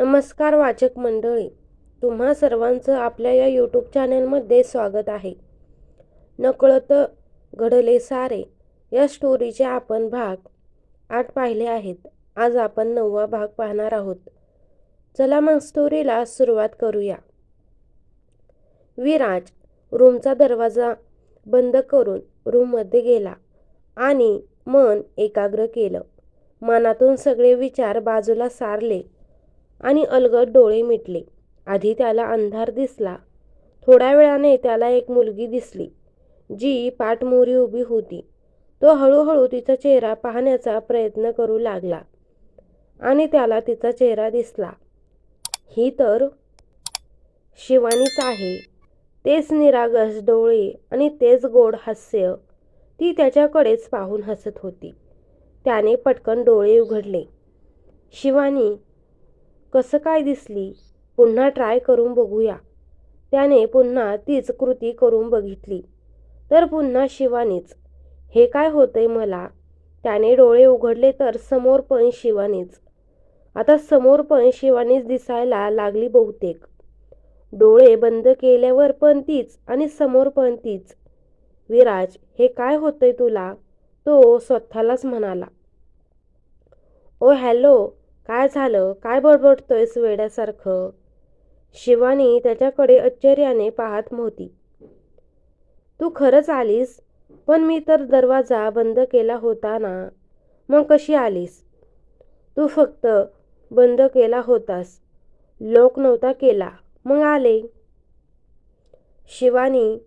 नमस्कार वाचक मंडळी तुम्हा सर्वांचं आपल्या या यूट्यूब चॅनलमध्ये स्वागत आहे. नकळत घडले सारे या स्टोरीचे आपण भाग आठ पाहिले आहेत. आज आपण नववा भाग पाहणार आहोत. चला मग स्टोरीला सुरुवात करूया. विराज रूमचा दरवाजा बंद करून रूममध्ये गेला आणि मन एकाग्र केलं. मनातून सगळे विचार बाजूला सारले. आणि अलगद डोळे मिटले. आधी त्याला अंधार दिसला. थोड्या वेळाने त्याला एक मुलगी दिसली जी पाठमोरी उभी होती. तो हळूहळू तिचा चेहरा पाहण्याचा प्रयत्न करू लागला आणि त्याला तिचा चेहरा दिसला. ही तर शिवानीच आहे. तेच निरागस डोळे आणि तेच गोड हास्य ती त्याच्याकडेच पाहून हसत होती. त्याने पटकन डोळे उघडले. शिवानी कसं काय दिसली? पुन्हा ट्राय करून बघूया. त्याने पुन्हा तीच कृती करून बघितली. तर पुन्हा शिवानीच. हे काय होतंय मला? त्याने डोळे उघडले तर समोर पण शिवानीच. आता समोर पण शिवानीच दिसायला लागली बहुतेक. डोळे बंद केल्यावर पण तीच आणि समोर पण तीच. विराज हे काय होतंय तुला? तो स्वतःलाच म्हणाला. ओ हॅलो काय झालं? काय बडबडतोयस वेड्यासारखं शिवानी त्याच्याकडे आश्चर्याने पाहत होती तू खरंच आलीस? पण मी तर दरवाजा बंद केला होता ना. मग कशी आलीस? तू फक्त बंद केला होतास. लोक नव्हता केला. मग आले. शिवानी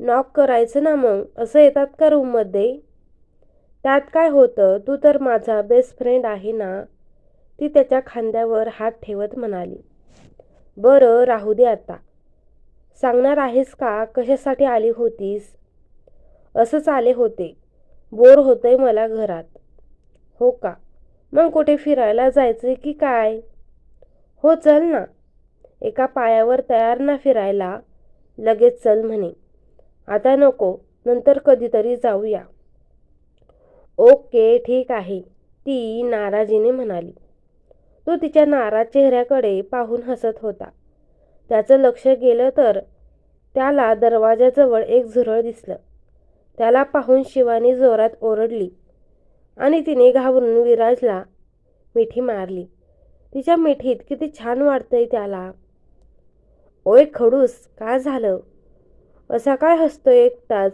नॉक करायचं ना मग? असं येतात का रूममध्ये? त्यात काय होतं? तू तर माझा बेस्ट फ्रेंड आहे ना. ती त्याच्या खांद्यावर हात ठेवत म्हणाली बरं राहू दे आता. सांगणार आहेस का कशासाठी आली होतीस? असंच आले होते. बोर होतंय मला घरात. हो का? मग कुठे फिरायला जायचं की काय? हो चल ना. एका पायावर तयार ना फिरायला. लगेच चल म्हणे. आता नको नंतर कधीतरी जाऊया. ओके ठीक आहे. ती नाराजीने म्हणाली. तो तिच्या नाराज चेहऱ्याकडे पाहून हसत होता. त्याचं लक्ष गेलं तर त्याला दरवाजाजवळ एक झुरळ दिसलं. त्याला पाहून शिवानी जोरात ओरडली आणि तिने घाबरून विराजला मिठी मारली. तिच्या मिठीत किती छान वाटतंय त्याला. ओय खडूस काय झालं? असा काय हसतोय एकटाच?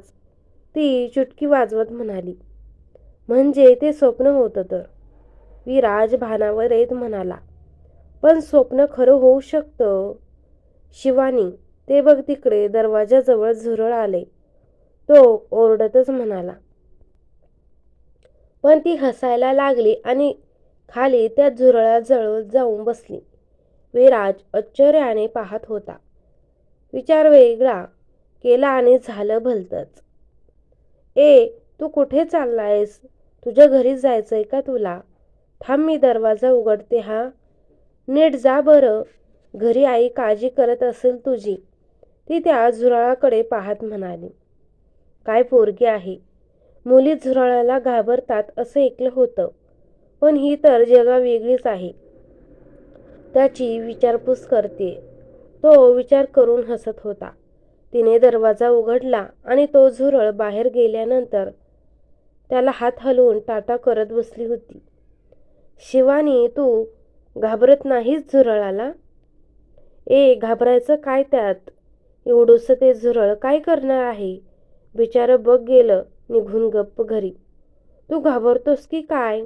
ती चुटकी वाजवत म्हणाली. म्हणजे ते स्वप्न होतं तर? विराज भानावर येत म्हणाला. पण स्वप्न खरं होऊ शकतं? शिवानी ते बघ तिकडे दरवाजाजवळ झुरळ आले. तो ओरडतच म्हणाला. पण ती हसायला लागली आणि खाली त्या झुरळाजवळ जाऊन बसली. विराज आश्चर्याने पाहत होता. विचार वेगळा केला आणि झालं भलतंच. ए तू कुठे चाललायस? तुझ्या घरी जायचंय का तुला? थांब मी दरवाजा उघडते हा. नीट जा बरं. घरी आई काळजी करत असेल तुझी. ती त्या झुराळाकडे पाहत म्हणाली. काय पोरगी आहे? मुली झुराळाला घाबरतात असं ऐकलं होतं. पण ही तर जगा वेगळीच आहे. त्याची विचारपूस करते. तो विचार करून हसत होता. तिने दरवाजा उघडला आणि तो झुरळ बाहेर गेल्यानंतर त्याला हात हलवून टाटा करत बसली होती. शिवानी तू घाबरत नाहीस झुरळाला? ए घाबरायचं काय त्यात? एवढंसं ते झुरळ काय करणार आहे? बिचारं बघ गेलं निघून गप्प घरी. तू घाबरतोस की काय?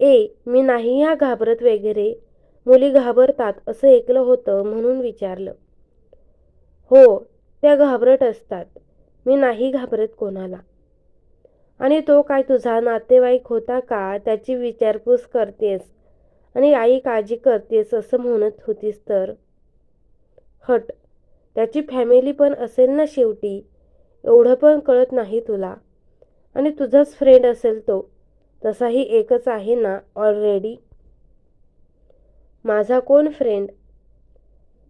ए मी नाही ह्या घाबरत वगैरे. मुली घाबरतात असं ऐकलं होतं म्हणून विचारलं. हो त्या घाबरट असतात. मी नाही घाबरत कोणाला. आणि तो काय तुझा नातेवाईक होता का? त्याची विचारपूस करतेस. आणि आई काळजी करतेस असं म्हणत होतीस तर? हट. त्याची फॅमिली पण असेल ना शेवटी? एवढं पण कळत नाही तुला. आणि तुझाच फ्रेंड असेल तो. तसाही एकच आहे ना ऑलरेडी माझा कोण फ्रेंड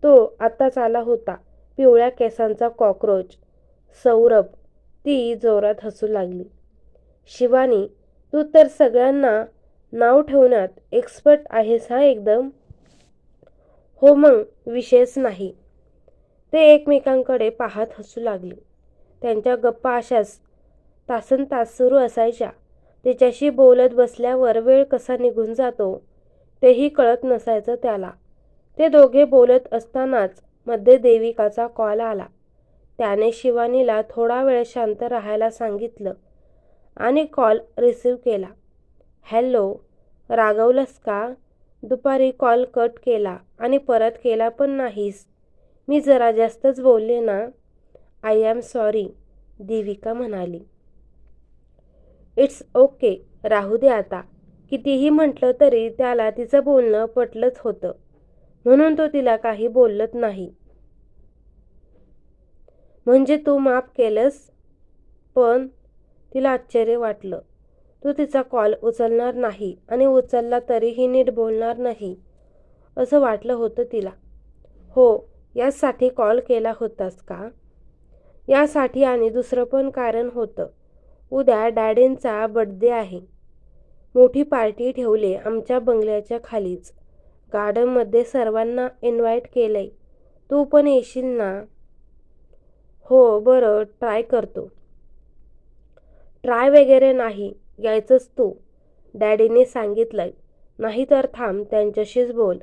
तो आत्ताच आला होता पिवळ्या केसांचा कॉक्रोच सौरभ. ती जोरात हसू लागली. शिवानी तू तर सगळ्यांना नाव ठेवण्यात एक्सपर्ट आहेस हा एकदम? हो मग विषयच नाही. ते एकमेकांकडे पाहत हसू लागले. त्यांच्या गप्पा अशाच तासन तास सुरू असायच्या. तिच्याशी बोलत बसल्यावर वेळ कसा निघून जातो तेही कळत नसायचं त्याला. ते दोघे बोलत असतानाच मध्ये देविकाचा कॉल आला. त्याने शिवानीला थोडा वेळ शांत राहायला सांगितलं. आणि कॉल रिसीव केला. हॅलो रागवलंस का? दुपारी कॉल कट केला आणि परत केला पण नाहीस. मी जरा जास्तच बोलले ना? आय एम सॉरी देविका म्हणाली. इट्स ओके राहू दे आता. कितीही म्हटलं तरी त्याला तिचं बोलणं पटलंच होतं. म्हणून तो तिला काही बोलत नाही. म्हणजे तू माफ केलंस? पण तिला आश्चर्य वाटलं. तू तिचा कॉल उचलणार नाही आणि उचलला तरीही नीट बोलणार नाही असं वाटलं होतं तिला. हो यासाठी कॉल केला होतास का? यासाठी आणि दुसरं पण कारण होतं. उद्या डॅडींचा बड्डे आहे. मोठी पार्टी ठेवली आमच्या बंगल्याच्या खालीच. गार्डनमध्ये सर्वांना इन्व्हाइट केलंय. तू पण येशील ना? हो बरं ट्राय करतो. ट्राय वगैरे नाही यायचंच तू. डॅडीने सांगितलंय. नाहीतर थांब त्यांच्याशीच बोल.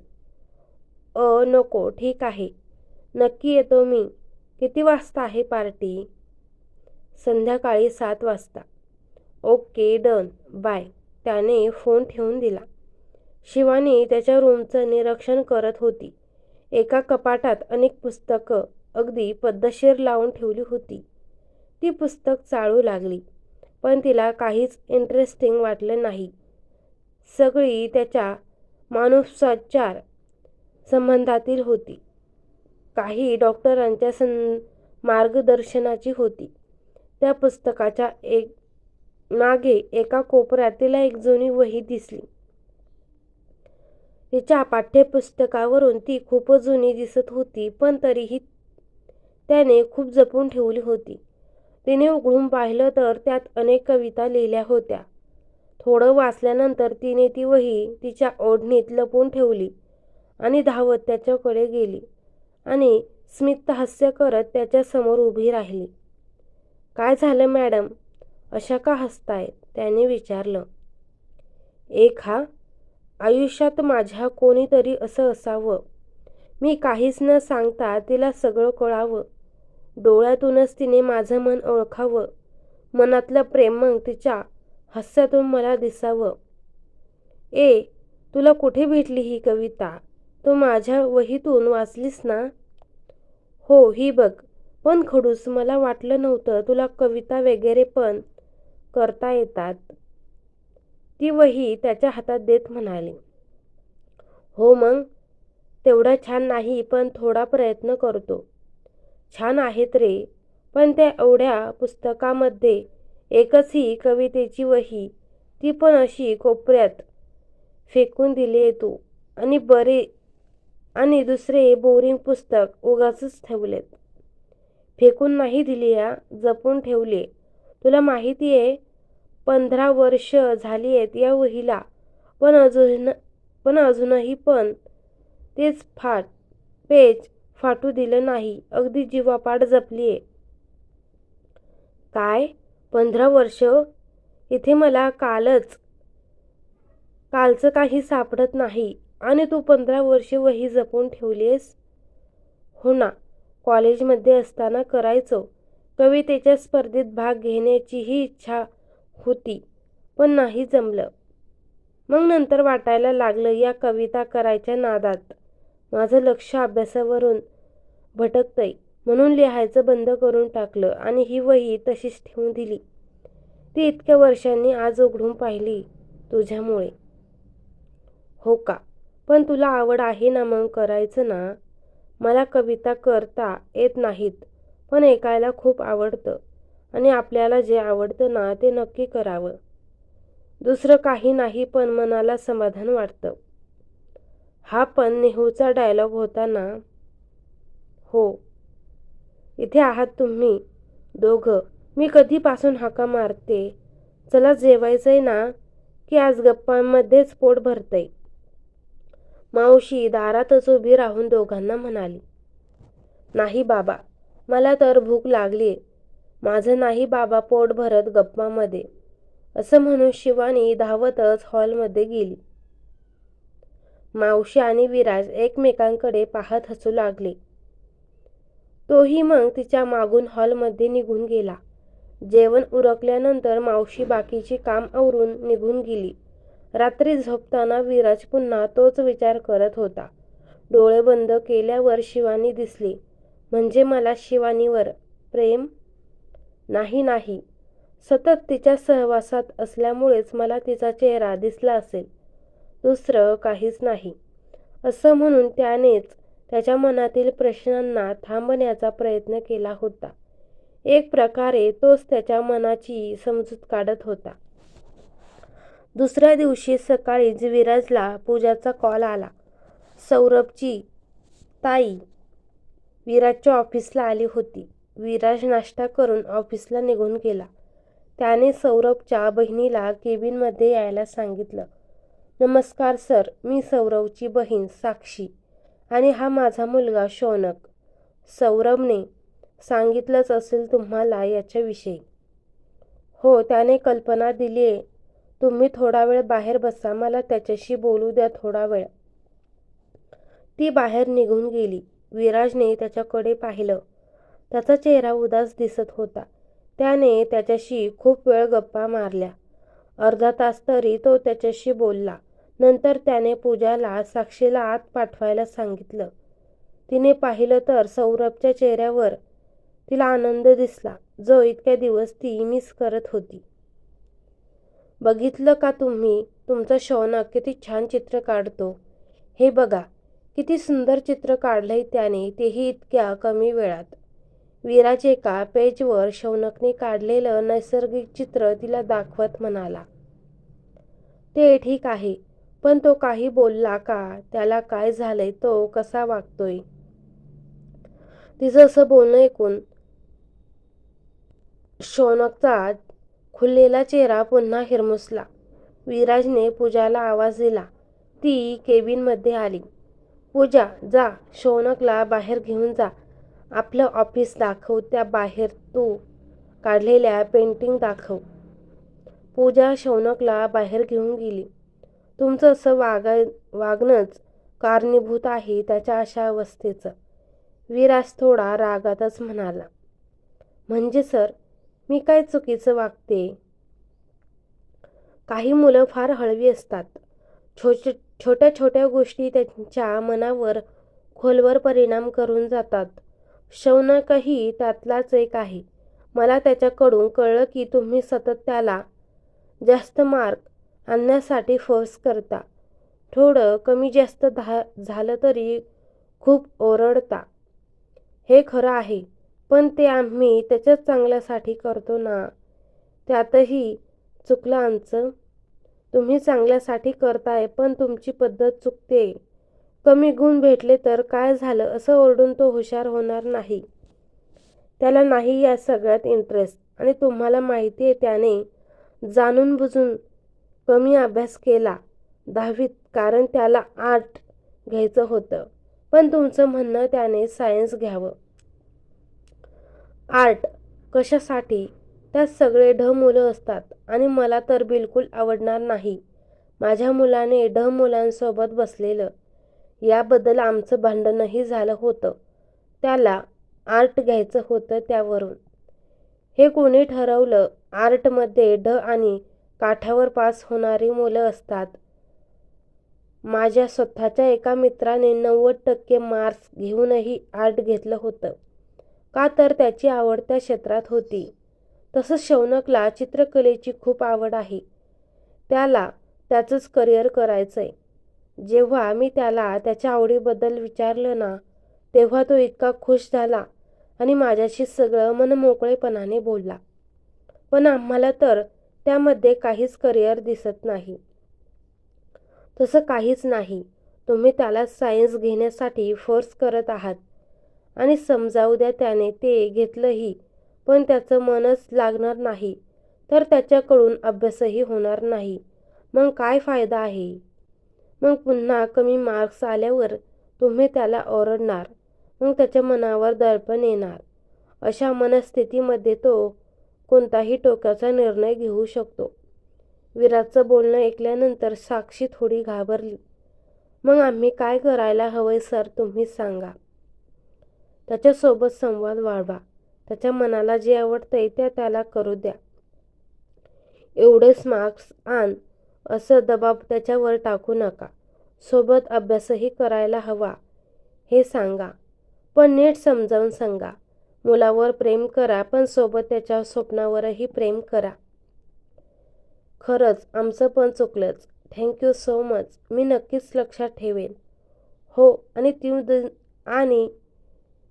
अ नको ठीक आहे. नक्की येतो मी. किती वाजता आहे पार्टी? संध्याकाळी सात वाजता. Okay done. बाय. त्याने फोन ठेवून दिला. शिवानी त्याच्या रूमचं निरीक्षण करत होती. एका कपाटात अनेक पुस्तकं अगदी पद्धतशीर लावून ठेवली होती. ती पुस्तक चाळू लागली. पण तिला काहीच इंटरेस्टिंग वाटलं नाही. सगळी त्याच्या मानुसाचार संबंधातील होती. काही डॉक्टरांच्या सं मार्गदर्शनाची होती. त्या पुस्तकाच्या एक मागे एका कोपऱ्यात तिला एक जुनी वही दिसली. तिच्या पाठ्यपुस्तकावरून ती खूप जुनी दिसत होती पण तरीही त्याने खूप जपून ठेवली होती. तिने उघडून पाहिलं तर त्यात अनेक कविता लिहिल्या होत्या. थोडं वाचल्यानंतर तिने ती वही तिच्या ओढणीत लपून ठेवली आणि धावत त्याच्याकडे गेली आणि स्मित हास्य करत त्याच्यासमोर उभी राहिली. काय झालं मॅडम? अशा का हसताय त्याने विचारलं. एक हा. आयुष्यात माझ्या कोणीतरी असं असावं. मी काहीच न सांगता तिला सगळं कळावं. डोळ्यातूनच तिने माझं मन ओळखावं. मनातलं प्रेम मग तिच्या हास्यातून मला दिसावं. ए तुला कुठे भेटली ही कविता? तू माझ्या वहीतून वाचलीस ना? हो ही बघ. पण खडूस मला वाटलं नव्हतं तुला कविता वगैरे पण करता येतात. ती वही त्याच्या हातात देत म्हणाली. हो मग तेवढा छान नाही पण थोडा प्रयत्न करतो. छान आहेत रे. पण त्या एवढ्या पुस्तकामध्ये एकच ही कवितेची वही ती पण अशी कोपऱ्यात फेकून दिली तू. आणि बरे आणि दुसरे बोरिंग पुस्तक उगाचच ठेवलेत. फेकून नाही दिली या जपून ठेवले. तुला माहिती आहे पंधरा वर्ष झाली आहेत या वहीला. पण अजून पण अजूनही पण तेच फाट पेज फाटू दिलं नाही. अगदी जीवापाड जपली आहे काय? पंधरा वर्ष? इथे मला कालच कालचं काही सापडत नाही. आणि तू पंधरा वर्षे वही जपून ठेवलीस हो ना. कॉलेजमध्ये असताना करायचो. कवितेच्या स्पर्धेत भाग घेण्याचीही इच्छा होती पण नाही जमलं. मग नंतर वाटायला लागलं या कविता करायच्या नादात. माझं लक्ष अभ्यासावरून भटकतंय. म्हणून लिहायचं बंद करून टाकलं आणि ही वही तशीच ठेवून दिली. ती इतक्या वर्षांनी आज उघडून पाहिली तुझ्यामुळे. हो का? पण तुला आवड आहे ना मग करायचं ना? मला कविता करता येत नाहीत पण ऐकायला खूप आवडतं. आणि आपल्याला जे आवडतं ना ते नक्की करावं. दुसरं काही नाही पण मनाला समाधान वाटतं. हा पण नेहूचा डायलॉग होता ना हो इथे आहात तुम्ही दोघं. मी कधीपासून हाका मारते? चला जेवायचंय ना की आज गप्पांमध्येच पोट भरतंय. मावशी दारातच उभी राहून दोघांना म्हणाली नाही बाबा मला तर भूक लागली माझं नाही बाबा पोट भरत गप्पामध्ये. असं म्हणून शिवानी धावतच हॉलमध्ये गेली. मावशी आणि विराज एकमेकांकडे पाहत हसू लागले. तोही मग तिच्या मागून हॉलमध्ये निघून गेला. जेवण उरकल्यानंतर मावशी बाकीची काम आवरून निघून गेली. रात्री झोपताना विराज पुन्हा तोच विचार करत होता. डोळे बंद केल्यावर शिवानी दिसली. म्हणजे मला शिवानीवर प्रेम? नाही नाही. सतत तिच्या सहवासात असल्यामुळेच मला तिचा चेहरा दिसला असेल. दुसरं काहीच नाही. असं म्हणून त्यानेच त्याच्या मनातील प्रश्नांना थांबण्याचा प्रयत्न केला होता. एक प्रकारे तोच त्याच्या मनाची समजूत काढत होता. दुसऱ्या दिवशी सकाळीच विराजला पूजाचा कॉल आला. सौरभची ताई विराजच्या ऑफिसला आली होती. विराज नाश्ता करून ऑफिसला निघून गेला. त्याने सौरभच्या बहिणीला केबिनमध्ये यायला सांगितलं. नमस्कार सर मी सौरवची बहीण साक्षी आणि हा माझा मुलगा शौनक. सौरवने सांगितलंच असेल तुम्हाला याच्याविषयी. हो त्याने कल्पना दिली आहे. तुम्ही थोडा वेळ बाहेर बसा मला त्याच्याशी बोलू द्या थोडा वेळ. ती बाहेर निघून गेली. विराजने त्याच्याकडे पाहिलं. त्याचा चेहरा उदास दिसत होता. त्याने त्याच्याशी खूप वेळ गप्पा मारल्या. अर्धा तास तरी तो त्याच्याशी बोलला. नंतर त्याने पूजाला साक्षीला आत पाठवायला सांगितलं. तिने पाहिलं तर सौरभच्या चेहऱ्यावर तिला आनंद दिसला. जो इतक्या दिवस ती मिस करत होती. बघितलं का तुम्ही? तुमचा शौनक किती छान चित्र काढतो. हे बघा किती सुंदर चित्र काढलंय त्याने तेही इतक्या कमी वेळात. विराज एका पेजवर शौनकने काढलेलं नैसर्गिक चित्र तिला दाखवत म्हणाला ते ठीक आहे. पण तो काही बोलला का? त्याला काय झालंय? तो कसा वागतोय? तिचं असं बोलणं ऐकून शौनकचा खुललेला चेहरा पुन्हा हिरमुसला. विराजने पूजाला आवाज दिला. ती केबिनमध्ये आली. पूजा जा. शौनकला बाहेर घेऊन जा. आपलं ऑफिस दाखव. त्या बाहेर तू काढलेल्या पेंटिंग दाखव. पूजा शौनकला बाहेर घेऊन गेली. तुमचं असं वागाय वागणंच कारणीभूत आहे त्याच्या अशा अवस्थेचं. विराज थोडा रागातच म्हणाला. म्हणजे सर मी काय चुकीचं वागते? काही मुलं फार हळवी असतात. छोटे छोट्या छोट्या गोष्टी त्यांच्या मनावर खोलवर परिणाम करून जातात. शौनकही त्यातलाच एक आहे. मला त्याच्याकडून कळलं की तुम्ही सतत त्याला जास्त मार्क आणण्यासाठी फोर्स करता. थोडं कमी जास्त धा झालं तरी खूप ओरडता. हे खरं आहे पण ते आम्ही त्याच्याच चांगल्यासाठी करतो ना? त्यातही चुकलं आमचं. तुम्ही चांगल्यासाठी करताय पण तुमची पद्धत चुकते. कमी गुण भेटले तर काय झालं असं ओरडून तो हुशार होणार नाही. त्याला नाही या सगळ्यात इंटरेस्ट आणि तुम्हाला माहिती आहे त्याने जाणून बुजून कमी अभ्यास केला दहावीत कारण त्याला आर्ट घ्यायचं होतं. पण तुमचं म्हणणं त्याने सायन्स घ्यावं. आर्ट कशासाठी? त्यात सगळे ढ मुलं असतात आणि मला तर बिलकुल आवडणार नाही. माझ्या मुलाने ढ मुलांसोबत बसलेलं. याबद्दल आमचं भांडणही झालं होतं. त्याला आर्ट घ्यायचं होतं त्यावरून. हे कोणी ठरवलं? आर्टमध्ये ढ आणि काठावर पास होणारी मुलं असतात. माझ्या स्वतःच्या एका मित्राने नव्वद टक्के मार्क्स घेऊनही आर्ट घेतलं होतं. का तर त्याची आवड त्या क्षेत्रात होती. तसंच शौनकला चित्रकलेची खूप आवड आहे. त्याला त्याचंच करिअर करायचं आहे जेव्हा मी त्याला त्याच्या आवडीबद्दल विचारलं ना तेव्हा तो इतका खुश झाला आणि माझ्याशी सगळं मनमोकळेपणाने बोलला. पण आम्हाला तर त्यामध्ये काहीच करिअर दिसत नाही. तसं काहीच नाही. तुम्ही त्याला सायन्स घेण्यासाठी फोर्स करत आहात. आणि समजावू द्या त्याने ते घेतलंही पण त्याचं मनच लागणार नाही. तर त्याच्याकडून अभ्यासही होणार नाही. मग काय फायदा आहे? मग पुन्हा कमी मार्क्स आल्यावर तुम्ही त्याला ओरडणार. मग त्याच्या मनावर दडपण येणार. अशा मनस्थितीमध्ये तो कोणताही टोकाचा निर्णय घेऊ शकतो. विराटचं बोलणं ऐकल्यानंतर साक्षी थोडी घाबरली. मग आम्ही काय करायला हवंय सर तुम्हीच सांगा. त्याच्यासोबत संवाद वाढवा. त्याच्या मनाला जे आवडतंय त्या त्याला करू द्या. एवढेच मार्क्स आण. असं दबाब त्याच्यावर टाकू नका. सोबत अभ्यासही करायला हवा. हे सांगा. पण नीट समजावून सांगा. मुलावर प्रेम करा पण सोबत त्याच्या स्वप्नावरही प्रेम करा. खरंच आमचं पण चुकलंच. थँक्यू सो मच मी नक्कीच लक्षात ठेवेन. हो आणि तीन दि आणि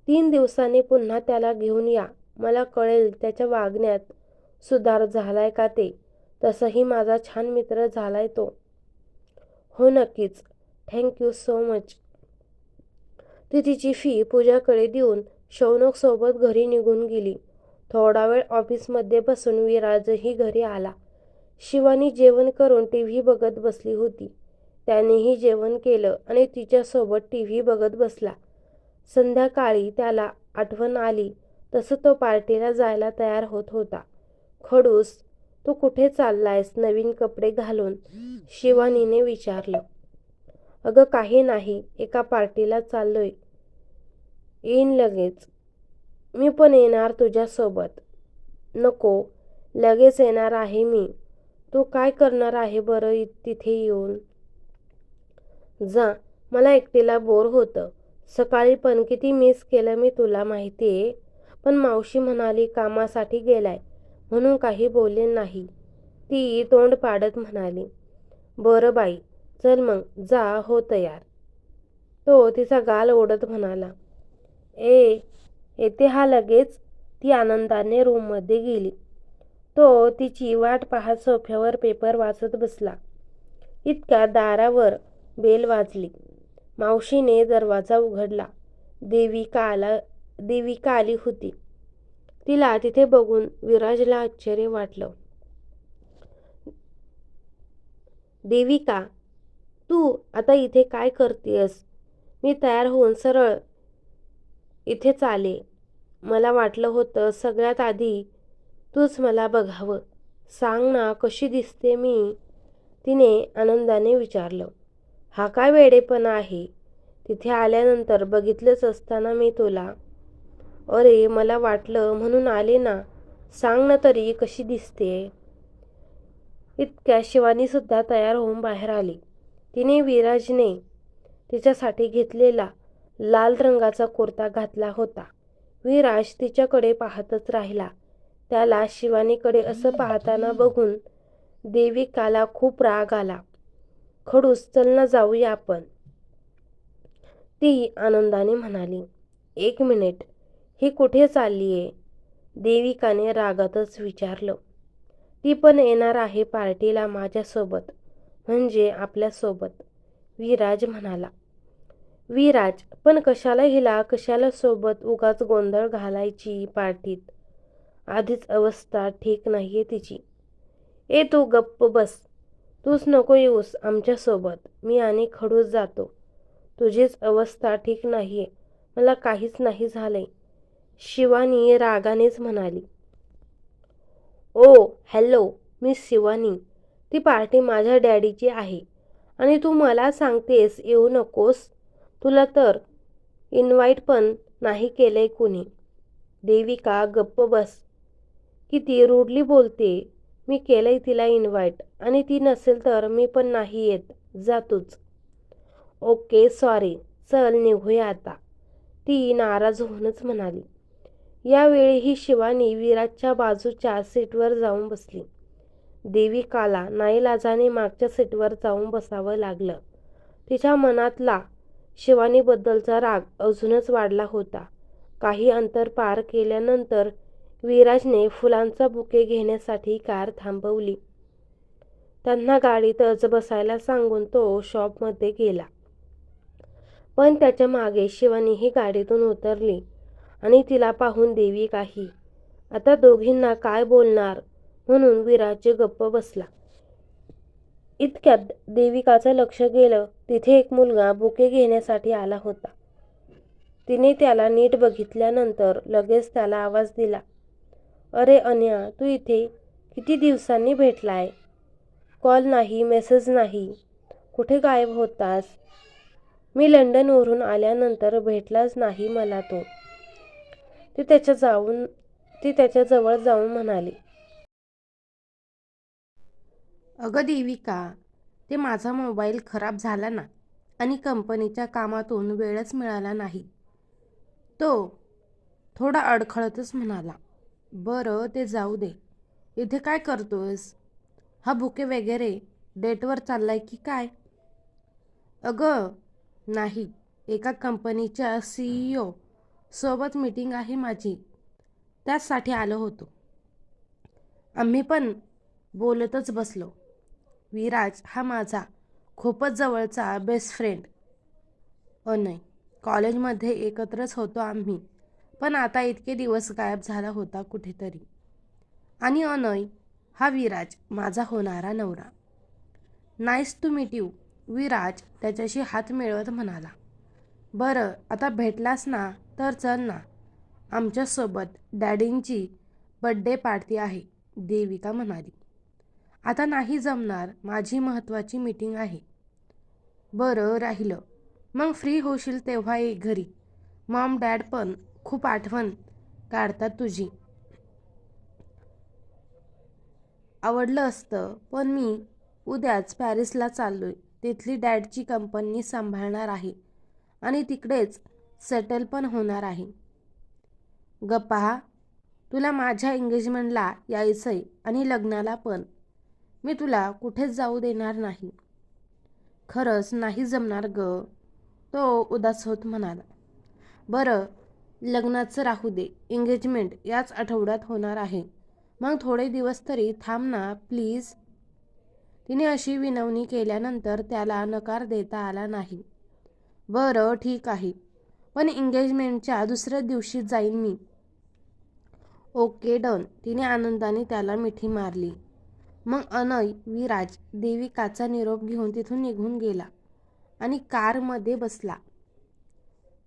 तीन दिवसांनी पुन्हा त्याला घेऊन या. मला कळेल त्याच्या वागण्यात सुधार झालाय का ते. तसंही माझा छान मित्र झालाय तो. हो नक्कीच. थँक्यू सो मच ती तिची फी पूजाकडे देऊन शौनकसोबत घरी निघून गेली. थोडा वेळ ऑफिसमध्ये बसून विराजही घरी आला. शिवानी जेवण करून टी व्ही बघत बसली होती. त्यानेही जेवण केलं आणि तिच्यासोबत टी व्ही बघत बसला. संध्याकाळी त्याला आठवण आली तसं तो पार्टीला जायला तयार होत होता. खडूस तू कुठे चाललायस नवीन कपडे घालून? शिवानीने विचारलं. अगं काही नाही एका पार्टीला चाललोय. येईन लगेच. मी पण येणार तुझ्यासोबत. नको लगेच येणार आहे मी. तू काय करणार आहे बरं इ- तिथे येऊन? जा मला एकटीला बोर होतं. सकाळी पण किती मिस केलं मी तुला माहिती आहे पण मावशी म्हणाली कामासाठी गेलाय म्हणून काही बोलले नाही. ती तोंड पाडत म्हणाली बरं बाई चल मग जा हो तयार. तो तिचा गाल ओढत म्हणाला ए येते हा लगेच ती आनंदाने रूममध्ये गेली. तो तिची वाट पाहत सोफ्यावर पेपर वाचत बसला. इतक्या दारावर बेल वाजली. मावशीने दरवाजा उघडला. देविका आला देविका आली होती. तिला तिथे बघून विराजला आश्चर्य वाटलं. देविका तू आता इथे काय करतेस मी तयार होऊन सरळ इथेच आले मला वाटलं होतं सगळ्यात आधी तूच मला बघावं. सांग ना कशी दिसते मी? तिने आनंदाने विचारलं. हा काय वेडेपणा आहे? तिथे आल्यानंतर बघितलंच असताना मी तुला. अरे मला वाटलं म्हणून आले ना. सांग ना तरी कशी दिसते. इतक्या शिवानीसुद्धा तयार होऊन बाहेर आली. तिने विराजने तिच्यासाठी घेतलेला लाल रंगाचा कुर्ता घातला होता. विराज तिच्याकडे पाहतच राहिला. त्याला शिवानीकडे असं पाहताना बघून देविकाला खूप राग आला. खडूस चल ना जाऊया आपण. ती आनंदाने म्हणाली एक मिनिट ही कुठे चालली आहे देविकाने रागातच विचारलं. ती पण येणार आहे पार्टीला माझ्यासोबत म्हणजे आपल्यासोबत विराज म्हणाला. विराज पण कशाला हिला कशाला सोबत उगाच गोंधळ घालायची पार्टीत? आधीच अवस्था ठीक नाहीये तिची. ए तू गप्प बस. तूच नको येऊस आमच्यासोबत. मी आणि खडूस जातो. तुझीच अवस्था ठीक नाहीये. मला काहीच नाही झालंय. शिवानी रागानेच म्हणाली. ओ हॅलो मी शिवानी. ती पार्टी माझ्या डॅडीची आहे. आणि तू मला सांगतेस येऊ नकोस? तुला तर इन्व्हाइट पण नाही केलंय कुणी. देविका गप्प बस. किती रूडली बोलते. मी केलंय तिला इन्व्हाइट आणि ती नसेल तर मी पण नाही येत. जातोच. ओके सॉरी चल निघूया आता. ती नाराज होऊनच म्हणाली. यावेळीही शिवानी विराजच्या बाजूच्या सीटवर जाऊन बसली. देविकाला नाईलाजाने मागच्या सीटवर जाऊन बसावं लागलं. तिच्या मनातला शिवानीबद्दलचा राग अजूनच वाढला होता. काही अंतर पार केल्यानंतर विराजने फुलांचा बुके घेण्यासाठी कार थांबवली. त्यांना गाडीतच बसायला सांगून तो शॉपमध्ये गेला. पण त्याच्यामागे शिवानीही गाडीतून उतरली आणि तिला पाहून देवी काही. आता दोघींना काय बोलणार? म्हणून विराज गप्प बसला. इतक्यात देविकाचं लक्ष गेलं तिथे एक मुलगा बुके घेण्यासाठी आला होता. तिने त्याला नीट बघितल्यानंतर लगेच त्याला आवाज दिला अरे अन्या तू इथे किती दिवसांनी भेटलाय? कॉल नाही मेसेज नाही. कुठे गायब होतास? मी लंडनवरून आल्यानंतर भेटलाच नाही मला तो. ती त्याच्या जाऊन ती त्याच्याजवळ जाऊन म्हणाली अगं देविका ते माझा मोबाईल खराब झाला ना आणि कंपनीच्या कामातून वेळच मिळाला नाही. तो थोडा अडखळतच म्हणाला बरं ते जाऊ दे. इथे काय करतोयस? हा बुके वगैरे डेटवर चाललाय की काय? अगं नाही. एका कंपनीच्या सीईओ सोबत मीटिंग आहे माझी. त्याचसाठी आलो होतो. आम्ही पण बोलतच बसलो. विराज हा माझा खूपच जवळचा बेस्ट फ्रेंड अनय कॉलेजमध्ये एकत्रच होतो आम्ही. पण आता इतके दिवस गायब झाला होता कुठेतरी. आणि अनय हा विराज माझा होणारा नवरा. Nice to meet you Viraj त्याच्याशी हात मिळवत म्हणाला. बरं आता भेटलास ना तर चल ना. आमच्यासोबत डॅडींची बड्डे पार्टी आहे देविका म्हणाली. आता नाही जमणार माझी महत्त्वाची मीटिंग आहे. बरं राहिलं. मग फ्री होशील तेव्हा ये घरी. मॉम डॅड पण खूप आठवण काढतात तुझी. आवडलं असतं पण मी उद्याच पॅरिसला चाललोय. तिथली डॅडची कंपनी सांभाळणार आहे. आणि तिकडेच सेटल पण होणार आहे. गप्पा तुला माझ्या एंगेजमेंटला यायचंय आणि लग्नाला पण. मी तुला कुठेच जाऊ देणार नाही. खरंच नाही जमणार ग. तो उदास होत म्हणाला. बरं लग्नाचं राहू दे. एंगेजमेंट याच आठवड्यात होणार आहे. मग थोडे दिवस तरी थांब ना प्लीज तिने अशी विनवणी केल्यानंतर त्याला नकार देता आला नाही. बरं ठीक आहे. पण एंगेजमेंटच्या दुसऱ्या दिवशी जाईन मी. Okay done. तिने आनंदाने त्याला मिठी मारली. मग अनय विराज देविकाचा निरोप घेऊन तिथून निघून गेला आणि कारमध्ये बसला.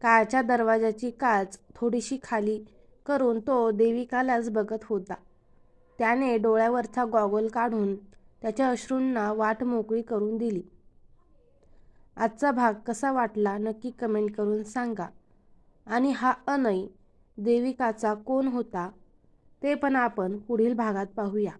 कारच्या दरवाजाची काच थोडीशी खाली करून तो देविकालाच बघत होता. त्याने डोळ्यावरचा गॉगल काढून त्याच्या अश्रूंना वाट मोकळी करून दिली. आजचा भाग कसा वाटला नक्की कमेंट करून सांगा. आणि हा अनय देविकाचा कोण होता ते पण आपण पुढील भागात पाहूया.